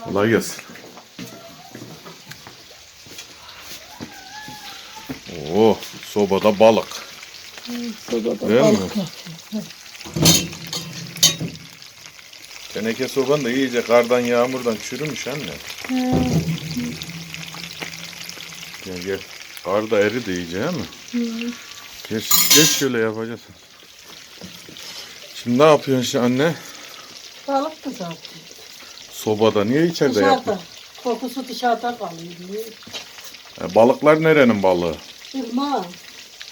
Kolay gelsin. Oo, sobada balık. Sobada Değil balık. Teneke soban da iyice kardan yağmurdan çürümüş anne. He. Gel gel. Kar da eridi iyice değil mi? Geç, geç şöyle yapacağız. Şimdi ne yapıyorsun şimdi anne? Balık kızartıyor. Sobada niye içeride Dışarıda. yapıyorsun? Kokusu dışarıda kalıyor. E, balıklar nerenin balığı? Irmağın.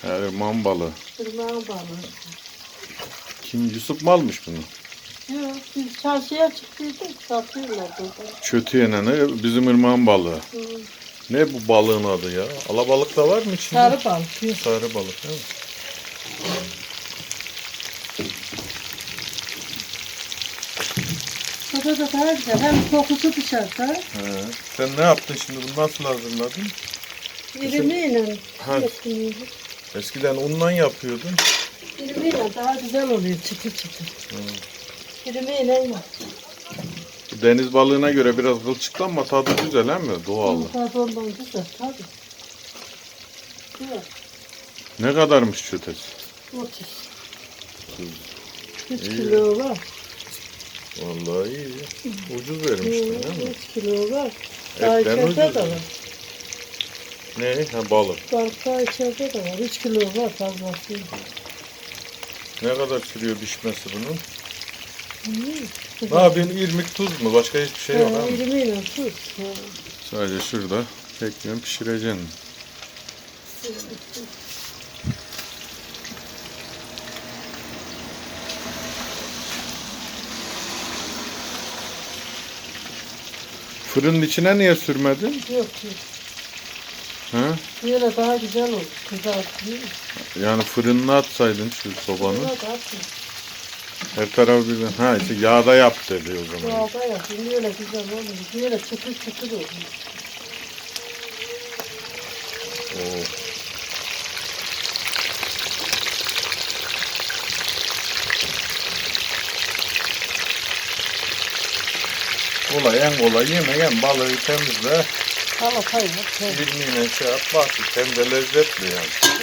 Erman balığı. Irmağın balığı. Kim Yusuf mu almış bunu? Yok biz çarşıya çıktıydık. Satıyorlar burada. Çötü yeneni bizim ırmağın balığı. Hı. Ne bu balığın adı ya? Alabalık da var mı içinde? Sarı balık. Sarı balık değil mi? Sobada daha güzel. Hem kokusu dışarıda. He. Sen ne yaptın şimdi? Bunu nasıl hazırladın? İrimiyle Ha. Eskiden undan yapıyordun. İrimiyle daha güzel oluyor çıtır çıtır. İrimiyle yap. Deniz balığına göre biraz kılçıklı ama tadı güzel he mi? Doğal. Tadı ondan güzel tabii. Güzel. Ne kadarmış çötesi? 30. 3 İyi. kilo var. Vallahi iyi. Ucuz vermişler değil mi? 3 kilo var. Daha Etten içeride ucuz. de var. Ne? Ha balık. Balık daha içeride de var. 3 kilo var fazlası. Ne kadar sürüyor pişmesi bunun? Ne yapıyorsun? İrmik tuz mu? Başka hiçbir şey yok Ha, ha? irmiyle tut. Ha. Sadece şurada tekrar pişireceksin. Fırının içine niye sürmedin? Yok yok. Ha? Böyle daha güzel olur. Kızartıyor. Yani fırınına atsaydın şu sobanı. Her tarafı bir... Ha işte yağda yap dedi o zaman. Doğada yapayım. Böyle güzel olur. Böyle çıtır çıtır olur. Oo. Kolay en kolay yemeyen balığı temizle. Salatayı yap. Ha. Bilmeyen şey yap bak hem de lezzetli yani.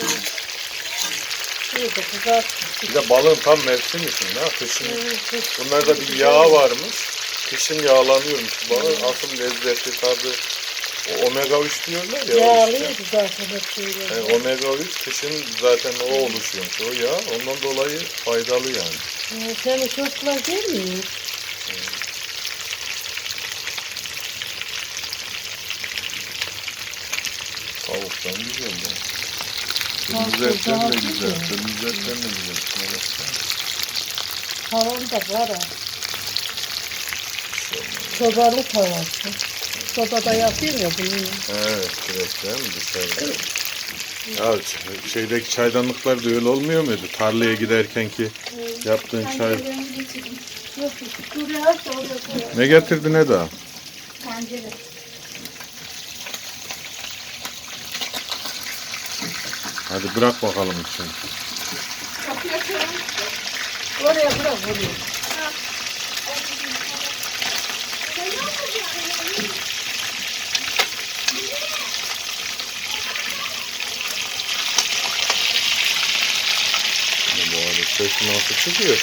Böyle kızart. Bir de balığın tam mevsimi şimdi ha kışın. Bunlarda bir yağ varmış. Kışın yağlanıyormuş balığın asıl lezzeti tadı. O omega 3 diyorlar ya. o işte. Yağlıydı zaten hep şeyler. Yani omega 3 kışın zaten o oluşuyormuş o yağ. Ondan dolayı faydalı yani. Senin çocuklar gelmiyor. Tavuktan güzel. Tavuk Kırmızı daha de güzel. Kırmızı etten de güzel. Şuna baksana. Tavan da var ha. Sobalı tavası. Sobada yapayım ya bunu. Evet, değil mi dışarıda? Ya ç- şeydeki çaydanlıklar da öyle olmuyor muydu? Tarlaya giderken ki yaptığın çay. Yok, da oraya koy. Ne getirdin Eda? Tencere. Hadi bırak bakalım için. Kapıya koyalım. Oraya bırak oraya. Bu arada ses nasıl çıkıyor?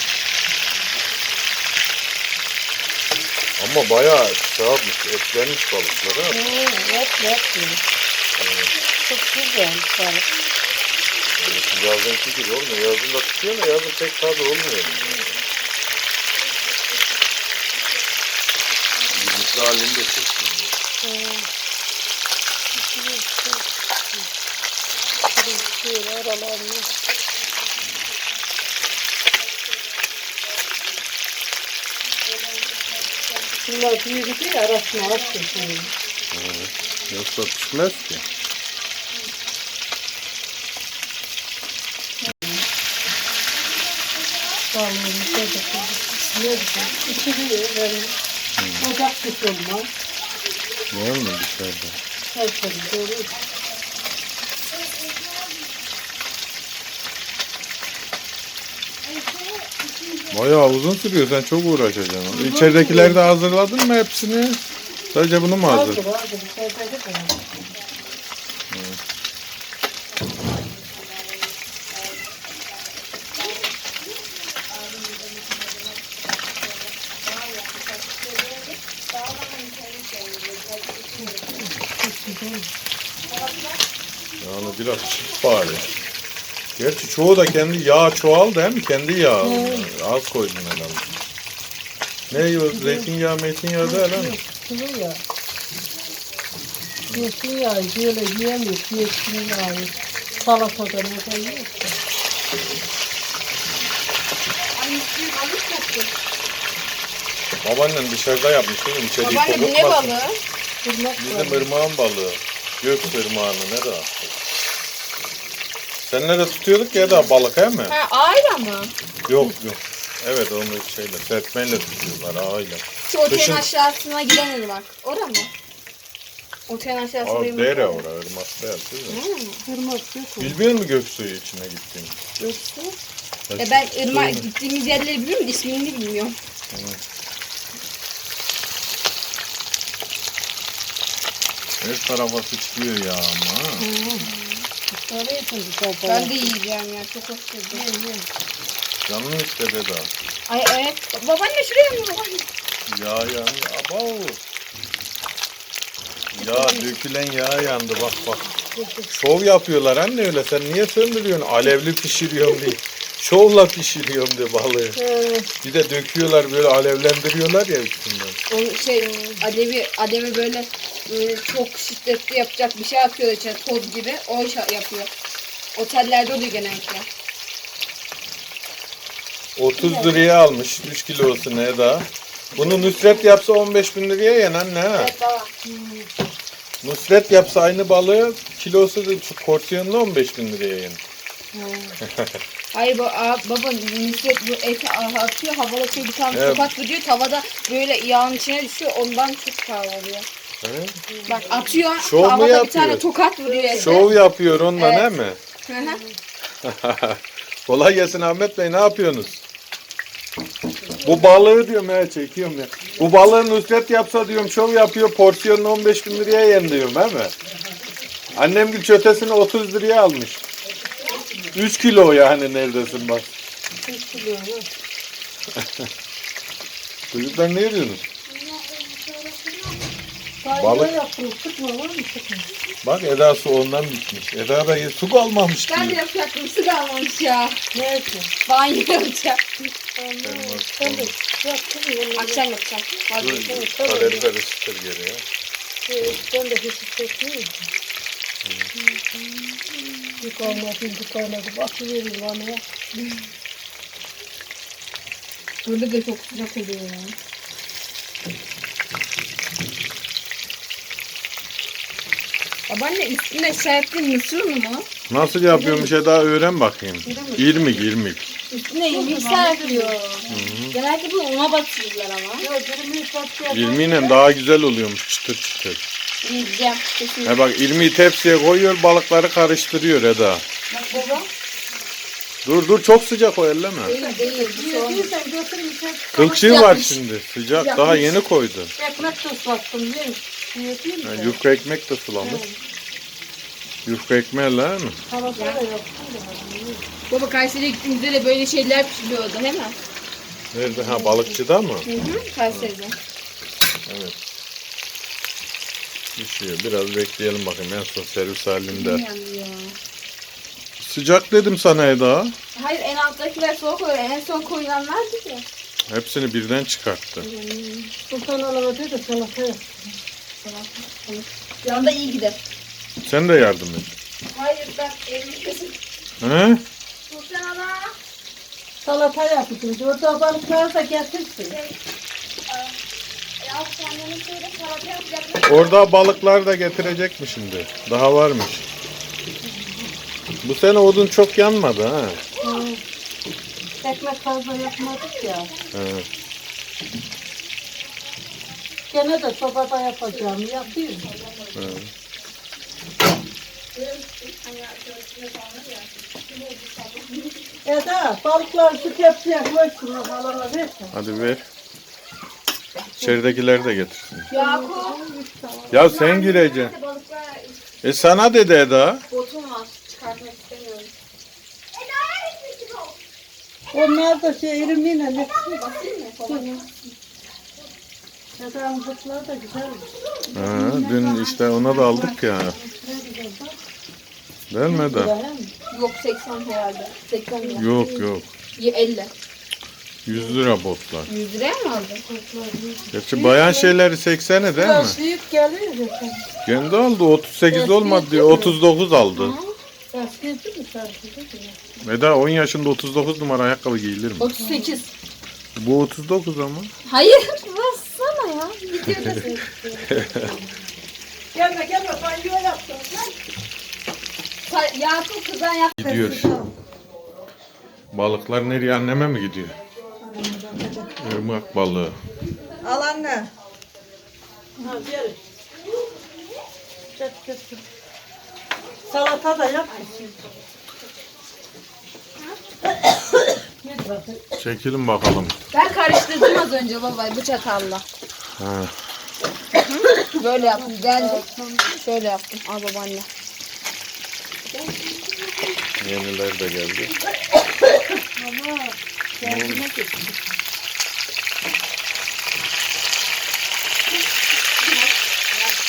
Ama bayağı şey yapmış, etlenmiş balıklar ha. Ha, yap yap diyor. Çok güzel balık. Evet, Yazınki gibi olmuyor. Yazın da tutuyor ama yazın pek tadı olmuyor. Yumurta halinde çekiyor. Ha. Şöyle aralarını. Bunlar büyüdü arasına at geçelim. Evet. Yoksa pişmez ki. Balığımızda da koyduk. Ne güzel. İçiliyor böyle. Ocak. Var mı dışarıda? Tertemiz olur. Bayağı uzun sürüyor. Sen çok uğraşacaksın. İçeridekileri de hazırladın mı hepsini? Sadece bunu mu hazır? Hazır hazır. Sevdacı da. Yani biraz çift bari. Gerçi çoğu da kendi yağ çoğal değil mi? Kendi yağ. Az koydun herhalde. Ne yiyor? Zeytinyağı, meytinyağı değil ha? Sıvı ya. Yesin yağı böyle yiyemiyor. Yesin yağı. Salatada ne yaptı. Babaannen dışarıda yapmış değil mi? İçeriği Babaanne bu ne balığı? Bizim ırmağın balığı. Gök ırmağını ne de? Seninle de tutuyorduk ya da balık he mi? Ha ayra mı? Yok yok. Evet onu şeyle serpmeyle tutuyorlar aile. Şu otelin Kışın- aşağısına giden ırmak. Ora mı? Otelin aşağısında Abi ırmak dere ora ırmak değil mi? Hmm. Tırnak yok. Bilmiyor musun gök suyu içine gittiğini? Yoksa? E ben ırmak gittiğimiz yerleri biliyorum da ismini bilmiyorum. Her tarafa sıçrıyor ya ama. ha. Sarı yesin bu. Ben de yiyeceğim ya çok hoş geldi. Canın istedi de. Ay evet. Babaanne şuraya mı babaanne? Yağ yandı. Abav. Ya dökülen yağ yandı bak bak. Şov yapıyorlar anne öyle. Sen niye söndürüyorsun? Alevli pişiriyorum diye. Şovla pişiriyorum diye balığı. Evet. Bir de döküyorlar böyle alevlendiriyorlar ya üstünden. Onu şey alevi alevi böyle, çok şiddetli yapacak bir şey atıyor içine toz gibi. O iş yapıyor. Otellerde oluyor genellikle. 30 liraya almış 3 kilosu ne daha. Bunu Nusret yapsa 15 bin liraya yen anne ha. baba. Nusret yapsa aynı balığı kilosu da porsiyonlu 15 bin liraya yen. Hayır bu, a, baba Nusret bu eti atıyor havada bir tane Evet. tokat vuruyor tavada böyle yağın içine düşüyor ondan çok pahalı oluyor. He? Bak atıyor Şov mu havada bir yapıyor? tane tokat vuruyor ete. Şov yapıyor ondan Evet. he mi? Hı hı. Kolay gelsin Ahmet Bey ne yapıyorsunuz? Bu balığı diyorum ya çekiyorum ya. Bu balığı Nusret yapsa diyorum şov yapıyor porsiyonunu 15 bin liraya yen diyorum he mi? Annem gül çötesini 30 liraya almış. 3 kilo yani neredesin bak. Üç kilo. ha. Çocuklar ne diyorsunuz? Balık. Bak Eda su ondan bitmiş. Eda da su kalmamış Ben de diyor. yapacaktım su kalmamış ya. Neyse. Banyo yapacağım. Sen de yaptın mı? Akşam yapacağım. Vazgeçtim. Kalorifer ısıtır geri ya. Ben de hiç çekmiyorum. Yıkamadım, yıkamadım. Bakıverin bana ya. Burada da çok sıcak oluyor ya. Babaanne üstüne serptiğin mısır mu? Nasıl yapıyormuş Eda öğren bakayım. İrmik irmik. Üstüne irmik serpiyor. Genelde bu una batırırlar ama. Satacağım. İrmiğiyle daha güzel oluyormuş çıtır çıtır. Yiyeceğim. He bak irmiği tepsiye koyuyor balıkları karıştırıyor Eda. Bak baba. Dur dur çok sıcak o elleme. Değil değil. Bu götürün. Kılçığı var Yapmış. şimdi sıcak daha yeni koydu. Ekmek de ıslattım değil mi? Ha, de. yufka ekmek de sulamış. Yufka ekmeği lan mı? Havası da. Baba Kayseri'ye gittiğimizde de böyle şeyler pişiriyordu değil mi? Nerede? Ha balıkçıda mı? Hı hı. Kayseri'de. Evet. Pişiyor. Biraz bekleyelim bakayım en son servis halinde. Sıcak dedim sana Eda. Hayır en alttakiler soğuk oluyor. En son koyulanlar gibi. Hepsini birden çıkarttı. Sultan Alama'da da salata yap. Yanda iyi gider. Sen de yardım et. Hayır ben elimi kesin. He? Sultan ana. Salata yapacağız. Orada balıkları da getirsin. Ya kendini şöyle salata yapacaklar. Orada balıklar da getirecek mi şimdi? Daha varmış. Bu sene odun çok yanmadı ha. Ekmek fazla yapmadık ya. He. Gene de sobada yapacağım. Yapayım. he. Eda balıkları şu tepsiye koy şunu halama versin. Hadi ver. İçeridekileri de getirsin. Yakup. Ya sen gireceksin. E sana dedi Eda. botum var. Çıkartmak istemiyorum. Onlar da şey erimine ne? Basayım mı? Falan. Yatağımızdakiler da güzelmiş. Ha, dün işte ona da aldık ya. Değil mi Eda? Yok 80 herhalde. 80 lira. Yok yok. Ye- 50. 100 lira botlar. 100 liraya mı aldın? Gerçi bayan şeyleri 80'i değil mi? Biraz büyük geliyor zaten. Kendi aldı 38 olmadı diyor. 39 aldı. Mi sarkıdı? Eda 10 yaşında 39 numara ayakkabı giyilir mi? 38. Bu 39 ama. Hayır. Bassana ya. Videodasın. Gelme gelme banyo yaptım. Sa- Yakup kızdan yap. Gidiyor. Balıklar nereye anneme mi gidiyor? Irmak balığı. Al anne. Ha gel. Çek çek çek. Salata da yap. Gel. Çekilin bakalım. Ben karıştırdım az önce baba bu çatalla. Ha. Böyle yaptım. Geldim. Şöyle yaptım. Al babaanne. Yeniler de geldi. Kendine getir.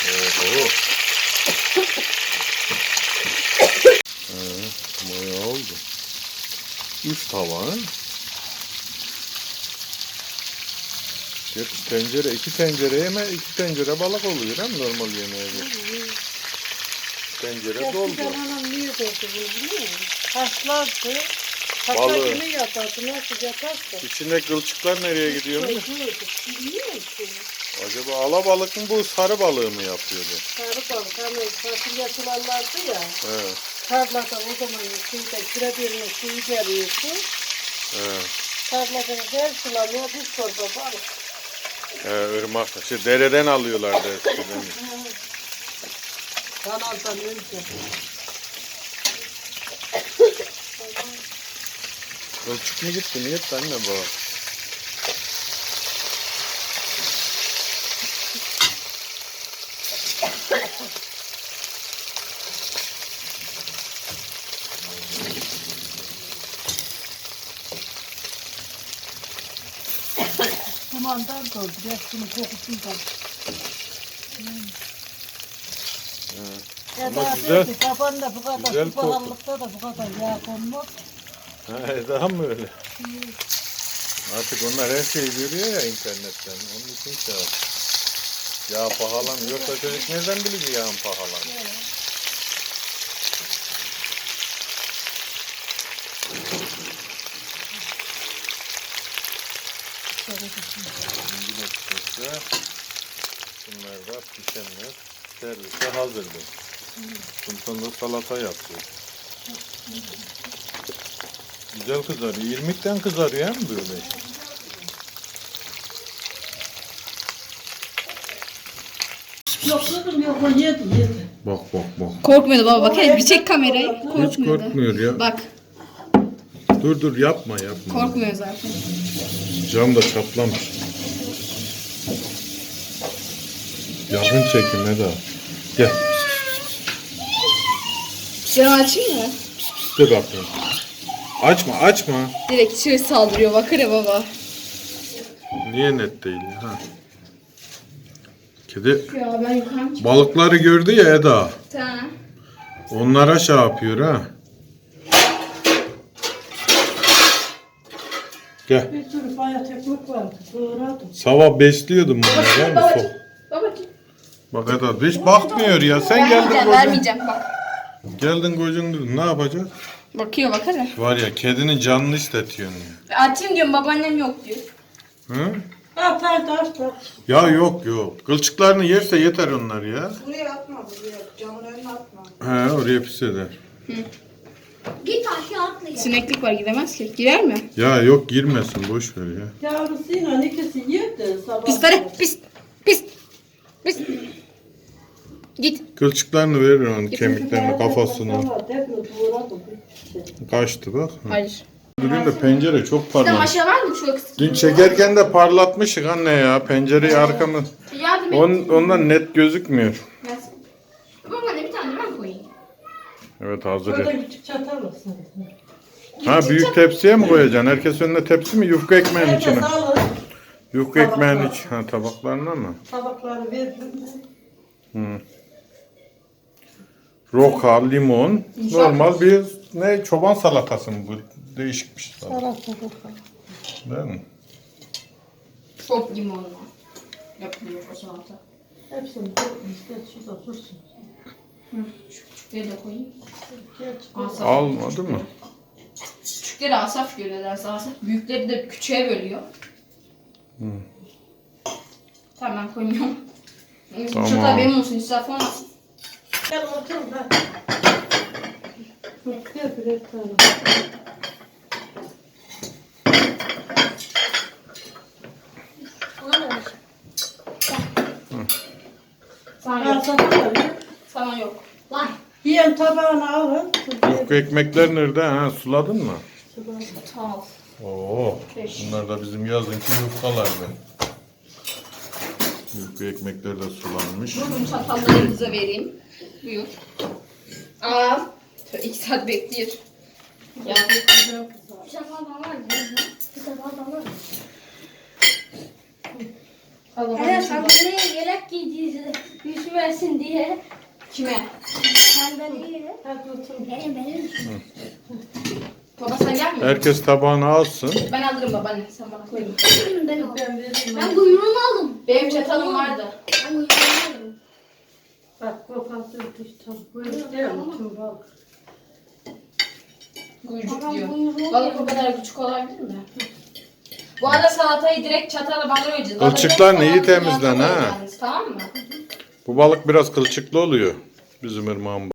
Oho. Ee, bayağı oldu. Üç tava ha? Gerçi tencere, iki tencereye mi? iki tencere balık oluyor hem normal yemeğe göre. Tencere doldu. Eskiden anam niye doldu biliyor musun? Haşlardı. Balığı. Haşlarını yapardı. Nasıl yaparsa. İçinde kılçıklar nereye gidiyor mu? Bilmiyor musun? Acaba alabalık mı bu sarı balığı mı yapıyordu? Sarı balık hani fasulye sularlardı ya. Evet. Tarlada o zaman şeyde kira birine suyu geliyorsun. Evet. Tarladan her sulamaya bir torba balık. Ee, ırmak. Şey, dereden alıyorlardı eskiden. Kanaldan önce. Kılçık mı gitti? Niye anne bu? Dumandan doldu. Resmini kokusundan. Ya Ama da güzel-. Kafanda bu kadar, güzel bu pahalılıkta da bu kadar yağ konmaz. Ha, Eda mı öyle? Artık onlar her şeyi görüyor ya internetten. Onun için şey. Yağ pahalanıyor. Yoksa çocuk nereden bilir yağın pahalanıyor? Şimdi de pişirse, Bunlar da pişenler. Servise hazırdır. Bundan da salata yapıyor. Güzel kızarıyor. İrmikten kızarıyor hem böyle. Yok kızım yok o yedi yedi. Bak bak bak. Korkmuyordu baba bak. Hele bir çek kamerayı. Hiç korkmuyor ya. Bak Dur dur yapma yapma. korkmuyor zaten. Cam da çatlamış. Yakın çekim Eda. Gel. Şunu açayım mı? De bakayım. Açma açma. Direkt içeri saldırıyor bakır ya baba. Niye net değil ya? Ha. Kedi Ya ben yukarı balıkları gördü ya Eda. Tamam. Onlara şey yapıyor ha. Gel. Bir sürü bayat ekmek vardı. Doğradım. Sabah besliyordum bunları. Babacım. sok- Babacım. Bak Eda hiç bakmıyor ya. Sen geldin Vermeyeceğim kocan. vermeyeceğim bak. Geldin kocan dedin. Ne yapacak? Bakıyor bak hele. Var ya kedinin canını istetiyorsun ya. Açayım diyorum babaannem yok diyor. Hı? At hadi aç bak. Ya yok yok. Kılçıklarını yerse yeter onlar ya. Buraya atma buraya. Camın önüne atma. He oraya pis eder. Git aşağı atla ya. Sineklik var gidemez ki. Girer mi? Ya yok girmesin boş ver ya. Yavrusuyla ikisi yedi sabah. Pis hadi pis. Pis. Pis. Git. Kılçıklarını verir onun kemiklerini kafasını. Kaçtı bak. Hı. Hayır. Durayım da pencere çok Bir de parlak. maşa var mı şu kısmı? Dün çekerken de parlatmışık anne ya. Pencereyi arkamı. Yardım et. On, ondan net gözükmüyor. Baba ne bir tane ben koyayım. Evet hazır. Et. küçük çatal olsun. Ha büyük tepsiye mi koyacaksın? Herkes önüne tepsi mi? Yufka ekmeğin Herkes içine. alır. Yufka ekmeğin iç. Ha tabaklarına mı? Tabakları verdim. Roka, limon. Normal bir ne çoban salatası mı bu? Değişik bir şey. salata, Salata bakalım. Değil mi? Çok limonlu. Yapılıyor o salata. Hepsini koymuş. Gel şurada dursun. Şu küçükleri de koyayım. Asaf. Almadı mı? Küçükleri asaf görüyor derse asaf. Büyükleri de küçüğe bölüyor. Tamam ben koymuyorum. Tamam. Çatal benim olsun israf olmasın. Gel. Yiyen tabağını alın. Yufka ekmekler nerede? Ha suladın mı? Tamam. Oo. Bunlar da bizim yazınki yufkalardı. Yufka ekmekler de sulanmış. Bugün çatallarınızı vereyim. Buyur. Al. Şöyle iki saat bekliyor. Ya Bir sefer bana ver. Bir sefer bana ver. Allah Evet sandalye yelek giydiydi. Üşümesin diye. Kime? Sandalye. Hadi otur. Benim benim. Baba sen gelmiyor Herkes tabağını alsın. Ben alırım babaanne. Sen bana koyma. Ben, Ben kuyruğumu aldım. Benim çatalım vardı. Ben kuyruğumu Bak kokası işte. Buyur değil mi? Tüm balık. Kuyucuk Babam diyor. Balık o kadar küçük olabilir mi? Bu arada salatayı direkt çatala bandıramayacağız. Kılçıklarını iyi temizlen, ha. Tamam mı? Bu balık biraz kılçıklı oluyor. Bizim ırmağın